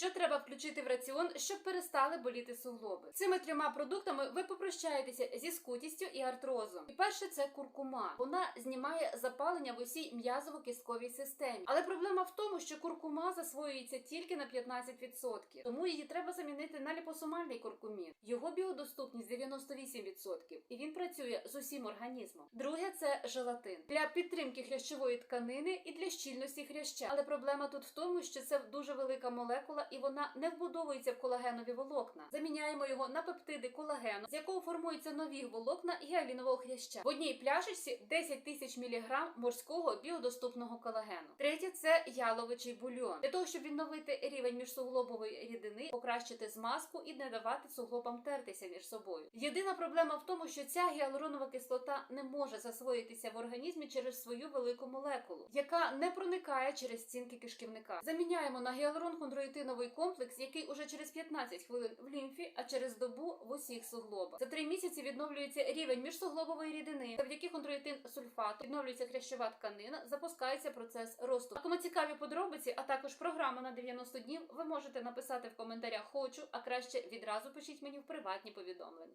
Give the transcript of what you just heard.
Що треба включити в раціон, щоб перестали боліти суглоби? Цими трьома продуктами ви попрощаєтеся зі скутістю і артрозом. І перше це куркума. Вона знімає запалення в усій м'язово-кістковій системі. Але проблема в тому, що куркума засвоюється тільки на 15%, тому її треба замінити на ліпосомальний куркумін. Його біодоступність 98%, і він працює з усім організмом. Друге це желатин для підтримки хрящової тканини і для щільності хряща. Але проблема тут в тому, що це дуже велика молекула і вона не вбудовується в колагенові волокна. Заміняємо його на пептиди колагену, з якого формуються нові волокна гіалінового хряща. В одній пляшечці 10 тисяч міліграм морського біодоступного колагену. Третє це яловичий бульйон. Для того, щоб відновити рівень міжсуглобової рідини, покращити змазку і не давати суглобам тертися між собою. Єдина проблема в тому, що ця гіалуронова кислота не може засвоїтися в організмі через свою велику молекулу, яка не проникає через стінки кишківника. Заміняємо на гіалурон хондроїтиновий комплекс, який уже через 15 хвилин в лімфі, а через добу в усіх суглобах. За три місяці відновлюється рівень міжсуглобової рідини. Завдяки хондроїтин сульфату відновлюється хрящова тканина, запускається процес росту. А кому цікаві подробиці, а також програма на 90 днів, ви можете написати в коментарях хочу, а краще відразу пишіть мені в приватні повідомлення.